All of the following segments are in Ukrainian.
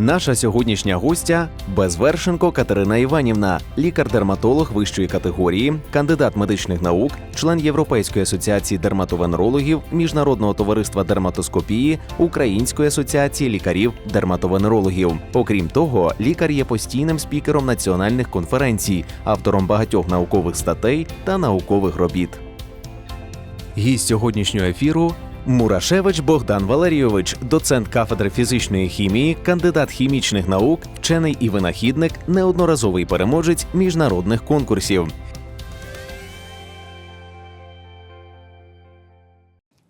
Наша сьогоднішня гостя Безвершенко Катерина Іванівна, лікар-дерматолог вищої категорії, кандидат медичних наук, член Європейської асоціації дерматовенерологів, Міжнародного товариства дерматоскопії, Української асоціації лікарів-дерматовенерологів. Окрім того, лікар є постійним спікером національних конференцій, автором багатьох наукових статей та наукових робіт. Гість сьогоднішнього ефіру Мурашевич Богдан Валерійович, доцент кафедри фізичної хімії, кандидат хімічних наук, вчений і винахідник, неодноразовий переможець міжнародних конкурсів.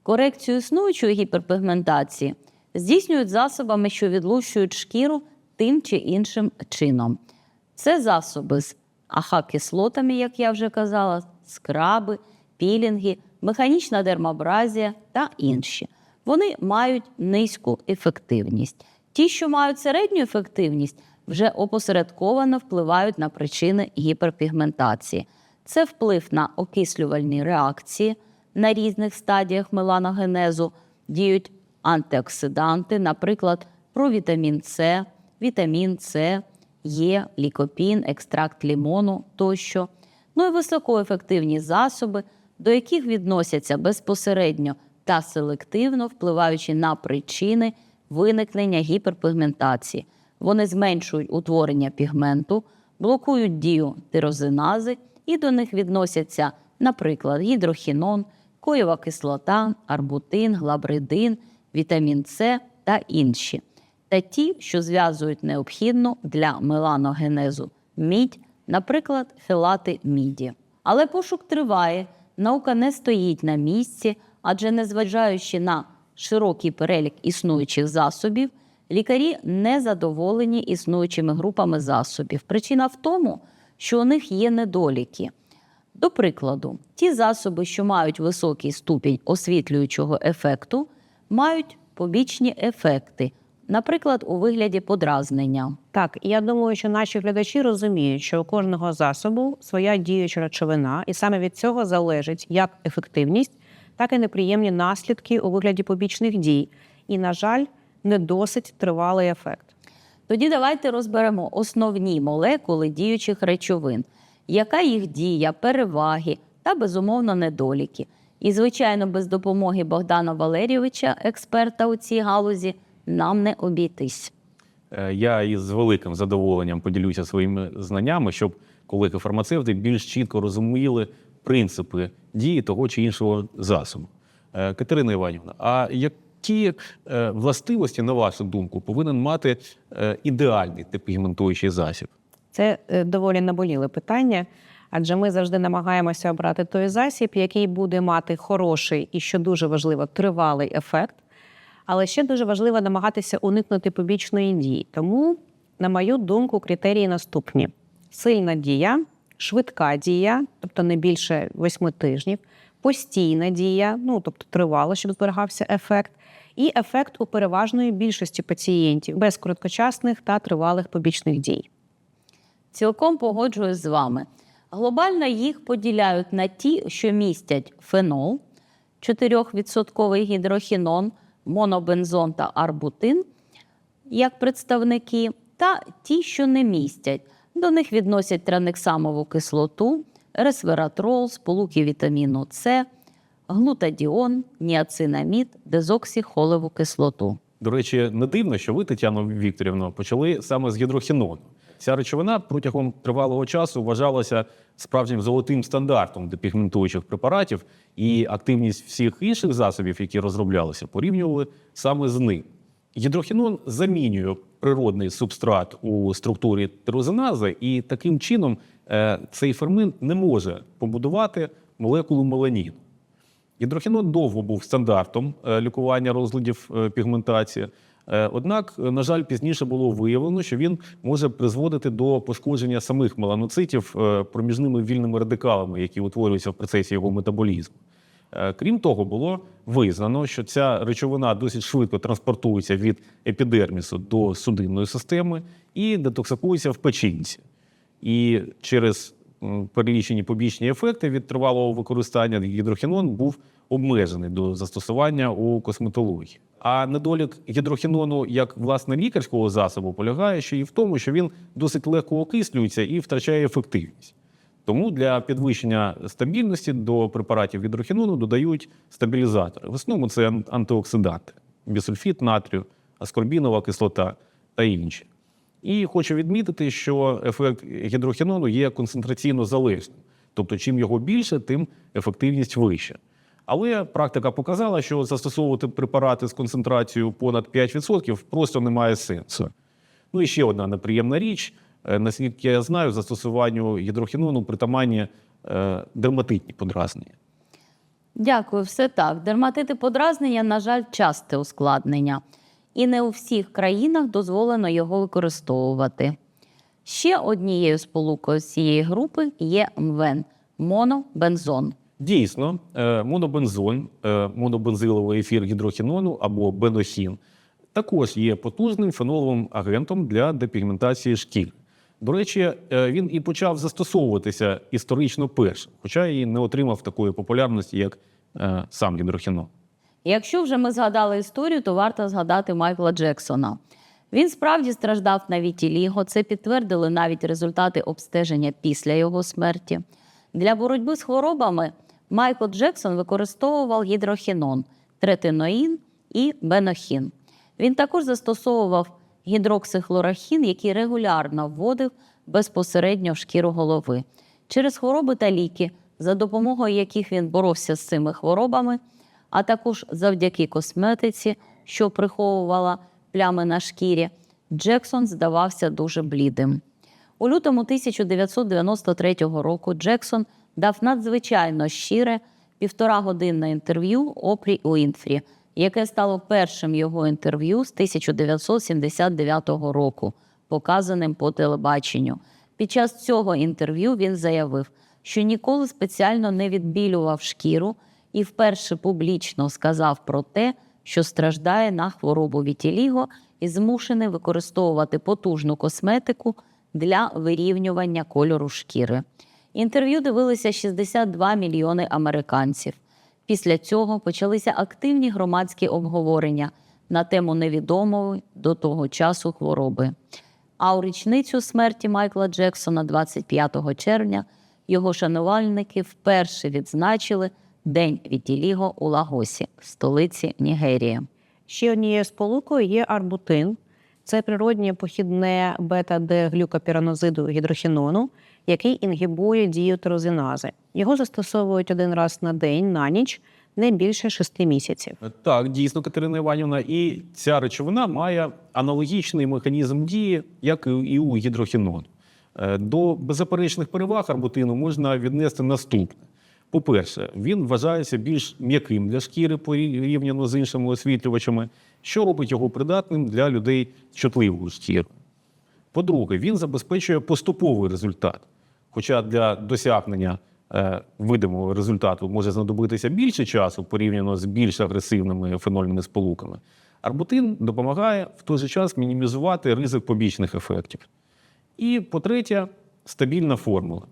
Корекцію існуючої гіперпігментації здійснюють засобами, що відлущують шкіру тим чи іншим чином. Це засоби з АХ-кислотами, як я вже казала, скраби, пілінги, механічна дермабразія та інші. Вони мають низьку ефективність. Ті, що мають середню ефективність, вже опосередковано впливають на причини гіперпігментації. Це вплив на окислювальні реакції на різних стадіях меланогенезу, діють антиоксиданти, наприклад, провітамін С, вітамін С, Є, лікопін, екстракт лімону тощо. Ну і високоефективні засоби, до яких відносяться безпосередньо та селективно, впливаючи на причини виникнення гіперпігментації. Вони зменшують утворення пігменту, блокують дію тирозинази, і до них відносяться, наприклад, гідрохінон, коєва кислота, арбутин, глабридин, вітамін С та інші. Та ті, що зв'язують необхідну для меланогенезу мідь, наприклад, філати міді. Але пошук триває, наука не стоїть на місці, адже незважаючи на широкий перелік існуючих засобів, лікарі не задоволені існуючими групами засобів. Причина в тому, що у них є недоліки. До прикладу, ті засоби, що мають високий ступінь освітлюючого ефекту, мають побічні ефекти, наприклад, у вигляді подразнення. Так, і я думаю, що наші глядачі розуміють, що у кожного засобу своя діюча речовина, і саме від цього залежить як ефективність, так і неприємні наслідки у вигляді побічних дій. І, на жаль, не досить тривалий ефект. Тоді давайте розберемо основні молекули діючих речовин, яка їх дія, переваги та, безумовно, недоліки. І, звичайно, без допомоги Богдана Валерійовича, експерта у цій галузі, нам не обійтись. Е, Я із великим задоволенням поділюся своїми знаннями, щоб колеги-фармацевти більш чітко розуміли принципи дії того чи іншого засобу. Е, Катерина Іванівна, а які е, властивості, на вашу думку, повинен мати ідеальний депігментуючий засіб? Це доволі наболіле питання, адже ми завжди намагаємося обрати той засіб, який буде мати хороший і, що дуже важливо, тривалий ефект. Але ще дуже важливо намагатися уникнути побічної дії. Тому, на мою думку, критерії наступні: сильна дія, швидка дія, тобто не більше восьми тижнів, постійна дія, ну тобто тривало, щоб зберігався ефект, і ефект у переважної більшості пацієнтів без короткочасних та тривалих побічних дій. Цілком погоджуюсь з вами. Глобально їх поділяють на ті, що містять фенол, 4% гідрохінон, монобензон та арбутин, як представники, та ті, що не містять. До них відносять транексамову кислоту, ресвератрол, сполуки вітаміну С, глутадіон, ніацинамід, дезоксихолеву кислоту. До речі, не дивно, що ви, Тетяно Вікторівно, почали саме з гідрохінону. Ця речовина протягом тривалого часу вважалася справжнім золотим стандартом депігментуючих препаратів, і активність всіх інших засобів, які розроблялися, порівнювали саме з ним. Гідрохінон замінює природний субстрат у структурі тирозинази, і таким чином е, цей фермент не може побудувати молекулу меланіну. Гідрохінон довго був стандартом е, лікування розладів е, пігментації, Однак, е, на жаль, пізніше було виявлено, що він може призводити до пошкодження самих меланоцитів е, проміжними вільними радикалами, які утворюються в процесі його метаболізму. Е, Крім того, було визнано, що ця речовина досить швидко транспортується від епідермісу до судинної системи і детоксикується в печінці. І через перелічені побічні ефекти від тривалого використання гідрохінон був обмежений до застосування у косметології. А недолік гідрохінону як власне лікарського засобу полягає ще і в тому, що він досить легко окислюється і втрачає ефективність. Тому для підвищення стабільності до препаратів гідрохінону додають стабілізатори. В основному це антиоксиданти: бісульфіт натрію, аскорбінова кислота та інші. І хочу відмітити, що ефект гідрохінону є концентраційно залежним. Тобто, чим його більше, тим ефективність вища. Але практика показала, що застосовувати препарати з концентрацією понад 5% просто немає сенсу. Ну і ще одна неприємна річ. Е, Наскільки я знаю, застосуванню гідрохінону притаманні е, дерматитні подразнення. Дякую, все так. Дерматити подразнення, на жаль, часте ускладнення. І не у всіх країнах дозволено його використовувати. Ще однією сполукою з цієї групи є МВЕН монобензон. Дійсно, е, монобензоль, е, монобензиловий ефір гідрохінону або бенохін також є потужним феноловим агентом для депігментації шкіри. До речі, е, він і почав застосовуватися історично першим, хоча і не отримав такої популярності, як сам гідрохінон. Якщо вже ми згадали історію, то варто згадати Майкла Джексона. Він справді страждав на вітіліго. Це підтвердили навіть результати обстеження після його смерті. Для боротьби з хворобами Майкл Джексон використовував гідрохінон, третиноїн і бенохін. Він також застосовував гідроксихлорохін, який регулярно вводив безпосередньо в шкіру голови. Через хвороби та ліки, за допомогою яких він боровся з цими хворобами, а також завдяки косметиці, що приховувала плями на шкірі, Джексон здавався дуже блідим. У лютому 1993 року Джексон дав надзвичайно щире півторагодинне інтерв'ю Опрі Уінфрі, яке стало першим його інтерв'ю з 1979 року, показаним по телебаченню. Під час цього інтерв'ю він заявив, що ніколи спеціально не відбілював шкіру і вперше публічно сказав про те, що страждає на хворобу вітіліго і змушений використовувати потужну косметику для вирівнювання кольору шкіри. Інтерв'ю дивилися 62 мільйони американців. Після цього почалися активні громадські обговорення на тему невідомої до того часу хвороби. А у річницю смерті Майкла Джексона, 25 червня, його шанувальники вперше відзначили День Вітіліго у Лагосі, столиці Нігерії. Ще однією сполукою є арбутин. Це природнє похідне бета-д-глюкопіранозиду гідрохінону, який інгібує дію тирозинази. Його застосовують один раз на день, на ніч, не більше шести місяців. Так, дійсно, Катерина Іванівна, і ця речовина має аналогічний механізм дії, як і у гідрохінону. Е, До беззаперечних переваг арбутину можна віднести наступне. По-перше, він вважається більш м'яким для шкіри порівняно з іншими освітлювачами, що робить його придатним для людей з чутливою шкірою. По-друге, він забезпечує поступовий результат. Хоча для досягнення е, видимого результату може знадобитися більше часу порівняно з більш агресивними фенольними сполуками, арбутин допомагає в той же час мінімізувати ризик побічних ефектів. І по-третє, стабільна формула.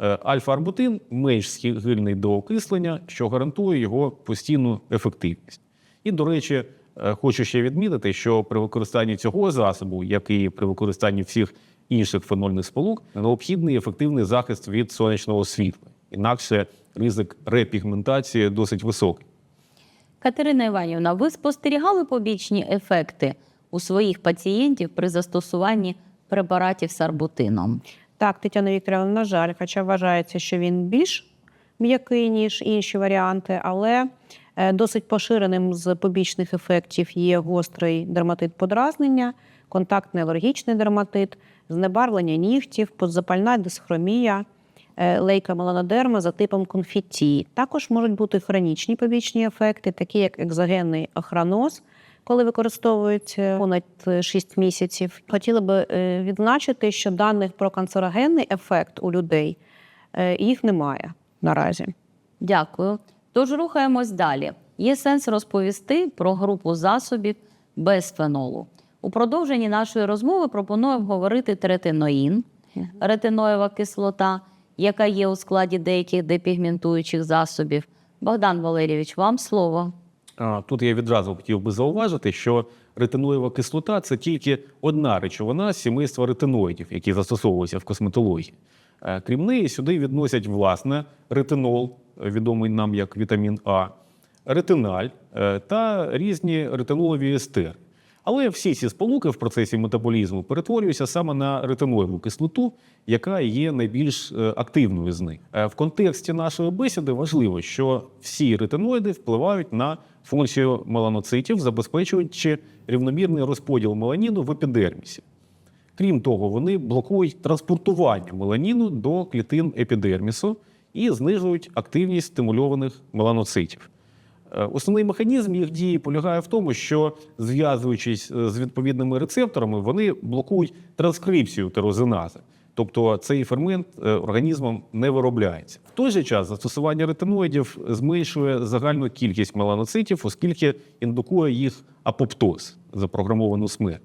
Е, Альфа-арбутин менш схильний до окислення, що гарантує його постійну ефективність. І, до речі, е, хочу ще відмітити, що при використанні цього засобу, як і при використанні всіх інших фенольних сполук, необхідний ефективний захист від сонячного світла. Інакше ризик репігментації досить високий. Катерина Іванівна, ви спостерігали побічні ефекти у своїх пацієнтів при застосуванні препаратів з арбутином? Так, Тетяна Вікторівна, на жаль, хоча вважається, що він більш м'який, ніж інші варіанти, але е, досить поширеним з побічних ефектів є гострий дерматит подразнення, контактний алергічний дерматит, знебарвлення нігтів, подзапальна дисхромія, е, лейка меланодерма за типом конфетті. Також можуть бути хронічні побічні ефекти, такі як екзогенний охроноз, коли використовують е, понад 6 місяців. Хотіла би е, відзначити, що даних про канцерогенний ефект у людей е, їх немає наразі. Дякую. Тож рухаємось далі. Є сенс розповісти про групу засобів без фенолу. У продовженні нашої розмови пропоную обговорити третиноїн, ретиноєва кислота, яка є у складі деяких депігментуючих засобів. Богдан Валерійович, вам слово. Тут я відразу хотів би зауважити, що ретиноєва кислота це тільки одна речовина сімейства ретиноїдів, які застосовуються в косметології. Е, Крім неї, сюди відносять власне ретинол, відомий нам як вітамін А, ретиналь е, та різні ретинолові естери. Але всі ці сполуки в процесі метаболізму перетворюються саме на ретиноєву кислоту, яка є найбільш е, активною з них. Е, В контексті нашої бесіди важливо, що всі ретиноїди впливають на функцію меланоцитів, забезпечуючи рівномірний розподіл меланіну в епідермісі. Крім того, вони блокують транспортування меланіну до клітин епідермісу і знижують активність стимульованих меланоцитів. Е, Основний механізм їх дії полягає в тому, що зв'язуючись е, з відповідними рецепторами, вони блокують транскрипцію тирозинази. Тобто цей фермент е, організмом не виробляється. В той же час застосування ретиноїдів зменшує загальну кількість меланоцитів, оскільки індукує їх апоптоз запрограмовану смерть.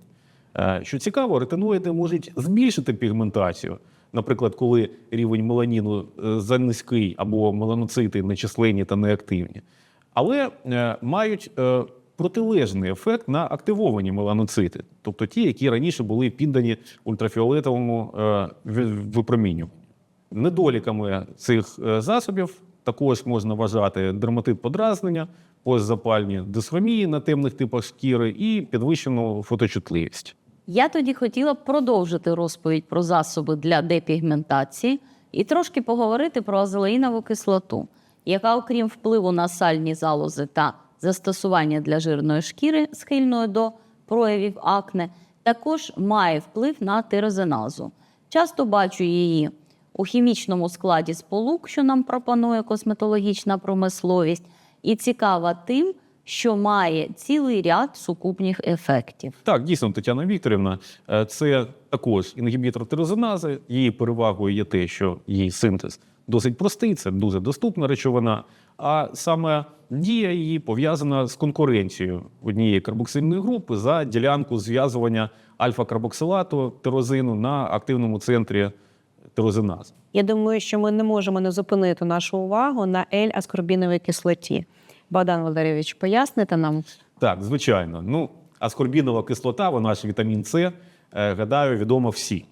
Що цікаво, ретиноїди можуть збільшити пігментацію. Наприклад, коли рівень меланіну занизький або меланоцити нечисленні та неактивні, але е, мають е, протилежний ефект на активовані меланоцити, тобто ті, які раніше були піддані ультрафіолетовому е, випромінюванню. Недоліками цих засобів також можна вважати дерматит подразнення, постзапальні дисхромії на темних типах шкіри і підвищену фоточутливість. Я тоді хотіла б продовжити розповідь про засоби для депігментації і трошки поговорити про азелеїнову кислоту, яка, окрім впливу на сальні залози та застосування для жирної шкіри, схильної до проявів акне, також має вплив на тирозиназу. Часто бачу її у хімічному складі сполук, що нам пропонує косметологічна промисловість, і цікава тим, що має цілий ряд сукупних ефектів. Так, дійсно, Тетяна Вікторівна, е, це також інгібітор тирозинази. Її перевагою є те, що її синтез досить простий, це дуже доступна речовина. А саме дія її пов'язана з конкуренцією однієї карбоксильної групи за ділянку зв'язування альфа-карбоксилату тирозину на активному центрі тирозинази. Я думаю, що ми не можемо не зупинити нашу увагу на L-аскорбіновій кислоті. Богдан Валерійович, поясните нам? Так, звичайно. Ну, аскорбінова кислота, вона ж вітамін С, е, гадаю, відома всі.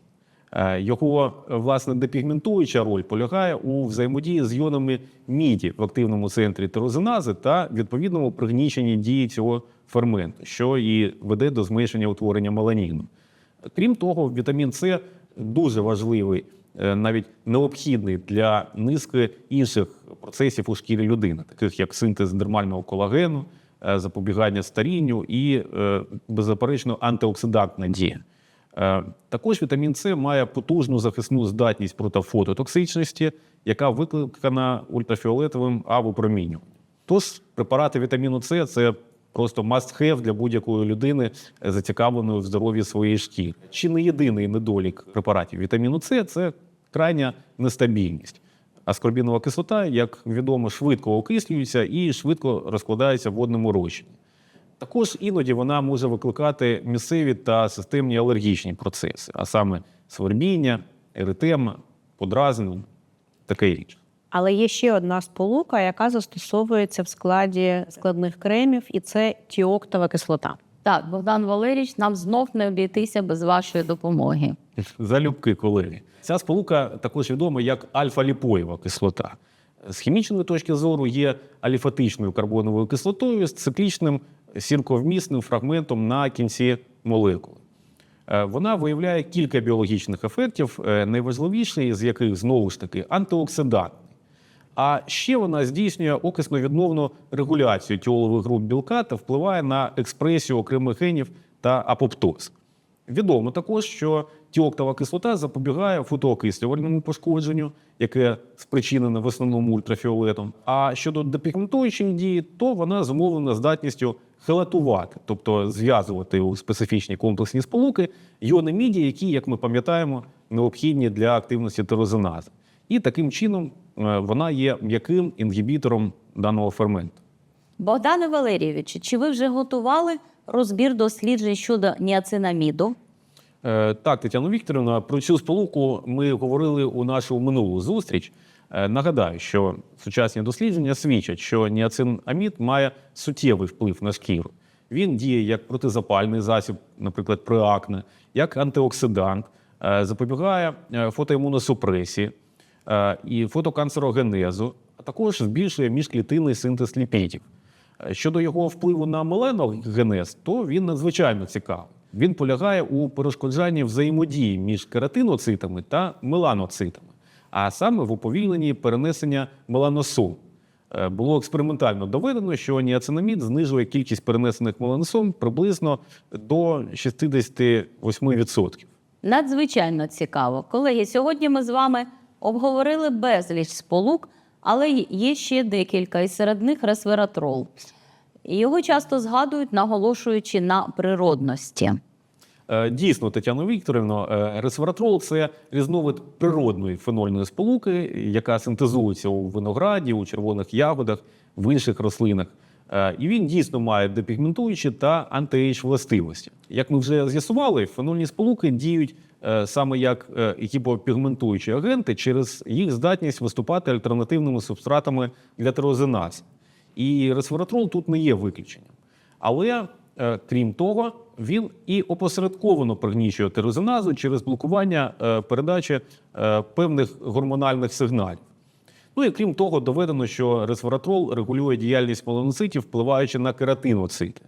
Е, Його е, власне депігментуюча роль полягає у взаємодії з іонами міді в активному центрі тирозинази та відповідному пригніченні дії цього ферменту, що і веде до зменшення утворення меланіну. Крім того, вітамін С дуже важливий, е, навіть необхідний для низки інших процесів у шкірі людини, таких як синтез дермального колагену, запобігання старінню і, беззаперечно, антиоксидантна дія. Е, Також вітамін С має потужну захисну здатність проти фототоксичності, яка викликана ультрафіолетовим авопромінюванням. Тож препарати вітаміну С це просто must-have для будь-якої людини, зацікавленої в здоров'ї своєї шкіри. Чи не єдиний недолік препаратів вітаміну С це крайня нестабільність. Аскорбінова кислота, як відомо, швидко окислюється і швидко розкладається в водному розчині. Також іноді вона може викликати місцеві та системні алергічні процеси, а саме свербіння, еритема, подразнення, таке інше. Але є ще одна сполука, яка застосовується в складі складних кремів, і це тіоктова кислота. Так, Богдан Валерійович, нам знов не обійтися без вашої допомоги. Залюбки, колеги. Ця сполука також відома як альфа-ліпоєва кислота. З хімічної точки зору є аліфатичною карбоновою кислотою з циклічним сірковмісним фрагментом на кінці молекули. Е, Вона виявляє кілька біологічних ефектів, е, найважливіший з яких знову ж таки антиоксидантний. А ще вона здійснює окисно-відновну регуляцію тіолових груп білка та впливає на експресію окремих генів та апоптоз. Відомо також, що тіоктова кислота запобігає фотоокислювальному пошкодженню, яке спричинене в основному ультрафіолетом. А щодо депігментуючої дії, то вона зумовлена здатністю хелатувати, тобто зв'язувати у специфічні комплексні сполуки йони міді, які, як ми пам'ятаємо, необхідні для активності тирозинази. І таким чином е, вона є м'яким інгібітором даного ферменту. Богдане Валерійовичу, чи ви вже готували розбір досліджень щодо ніацинаміду? Е, Так, Тетяно Вікторівна, про цю сполуку ми говорили у нашу минулу зустріч. Е, Нагадаю, що сучасні дослідження свідчать, що ніацинамід має суттєвий вплив на шкіру. Він діє як протизапальний засіб, наприклад, при акне, як антиоксидант, е, запобігає е, фотоімуносупресії і фотоканцерогенезу, а також збільшує міжклітинний синтез ліпідів. Щодо його впливу на меленогенез, то він надзвичайно цікавий. Він полягає у перешкоджанні взаємодії між кератиноцитами та меланоцитами, а саме в уповільненні перенесення меланосом. Е, Було експериментально доведено, що ніацинамід знижує кількість перенесених меланосом приблизно до 68%. Надзвичайно цікаво. Колеги, сьогодні ми з вами обговорили безліч сполук, але є ще декілька, і серед них ресвератрол. Його часто згадують, наголошуючи на природності. Е, Дійсно, Тетяно Вікторівно, е, ресвератрол це різновид природної фенольної сполуки, яка синтезується у винограді, у червоних ягодах, в інших рослинах. Е, І він дійсно має депігментуючі та антиейдж властивості. Як ми вже з'ясували, фенольні сполуки діють саме як гіпопігментуючі агенти через їх здатність виступати альтернативними субстратами для тирозиназ. І ресвератрол тут не є виключенням. Але крім того, він і опосередковано пригнічує тирозиназу через блокування е, передачі е, певних гормональних сигналів. Ну і крім того, доведено, що ресвератрол регулює діяльність меланоцитів, впливаючи на кератиноцити.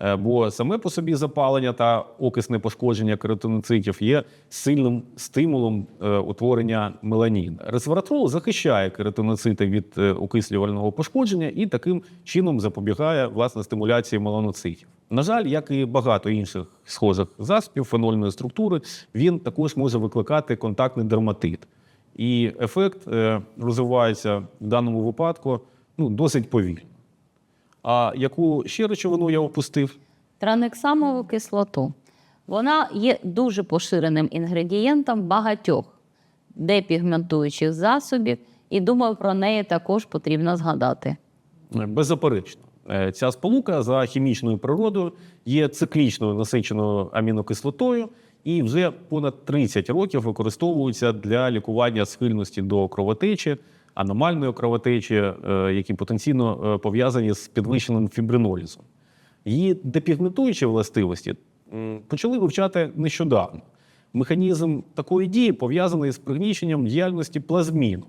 Е, Бо саме по собі запалення та окисне пошкодження кератиноцитів є сильним стимулом е, утворення меланіну. Ресвератрол захищає кератиноцити від е, окислювального пошкодження і таким чином запобігає власне стимуляції меланоцитів. На жаль, як і багато інших схожих засобів фенольної структури, він також може викликати контактний дерматит. І ефект розвивається в даному випадку ну, досить повільно. А яку ще речовину я опустив? Транексамову кислоту. Вона є дуже поширеним інгредієнтом багатьох депігментуючих засобів, і думаю, про неї також потрібно згадати. Е, Беззаперечно. Е, Ця сполука за хімічною природою є циклічною насиченою амінокислотою і вже понад 30 років використовується для лікування схильності до кровотечі, аномальної кровотечі, е, які потенційно е, пов'язані з підвищеним фібринолізом. Її депігментуючі властивості почали вивчати нещодавно. Механізм такої дії пов'язаний з пригніченням діяльності плазміну,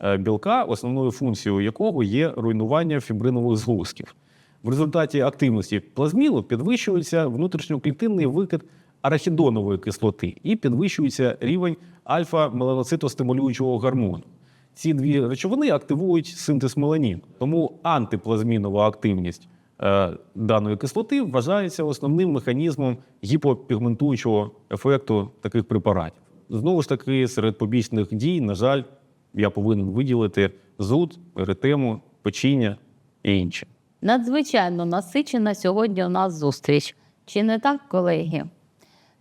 е, білка, основною функцією якого є руйнування фібринових згустків. В результаті активності плазміну підвищується внутрішньоклітинний викид арахідонової кислоти і підвищується рівень альфа-меланоцитостимулюючого гормону. Ці дві речовини активують синтез меланіну. Тому антиплазмінова активність е, даної кислоти вважається основним механізмом гіпопігментуючого ефекту таких препаратів. Знову ж таки, серед побічних дій, на жаль, я повинен виділити зуд, еретему, печіння і інше. Надзвичайно насичена сьогодні у нас зустріч. Чи не так, колеги?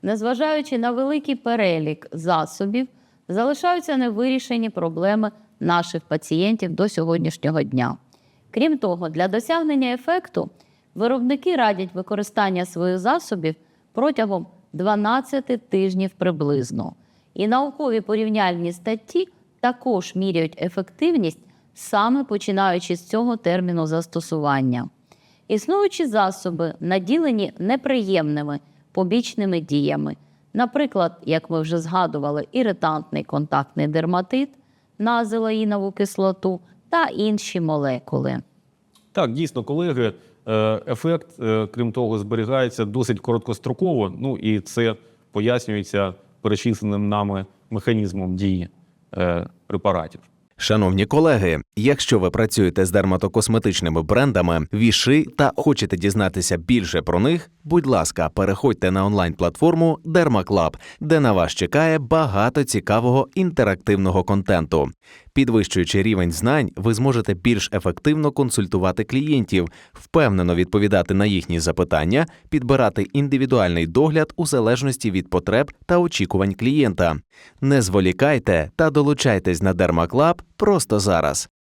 Незважаючи на великий перелік засобів, залишаються невирішені проблеми наших пацієнтів до сьогоднішнього дня. Крім того, для досягнення ефекту виробники радять використання своїх засобів протягом 12 тижнів приблизно. І наукові порівняльні статті також міряють ефективність саме починаючи з цього терміну застосування. Існуючі засоби наділені неприємними побічними діями, наприклад, як ми вже згадували, іритантний контактний дерматит на азелаїнову кислоту та інші молекули. Так, дійсно, колеги, е, ефект, е, крім того, зберігається досить короткостроково. Ну і це пояснюється перечисленим нами механізмом дії е, препаратів. Шановні колеги, якщо ви працюєте з дерматокосметичними брендами Віши та хочете дізнатися більше про них, будь ласка, переходьте на онлайн-платформу DermaClub, де на вас чекає багато цікавого інтерактивного контенту. Підвищуючи рівень знань, ви зможете більш ефективно консультувати клієнтів, впевнено відповідати на їхні запитання, підбирати індивідуальний догляд у залежності від потреб та очікувань клієнта. Не зволікайте та долучайтесь на Дермаклаб просто зараз.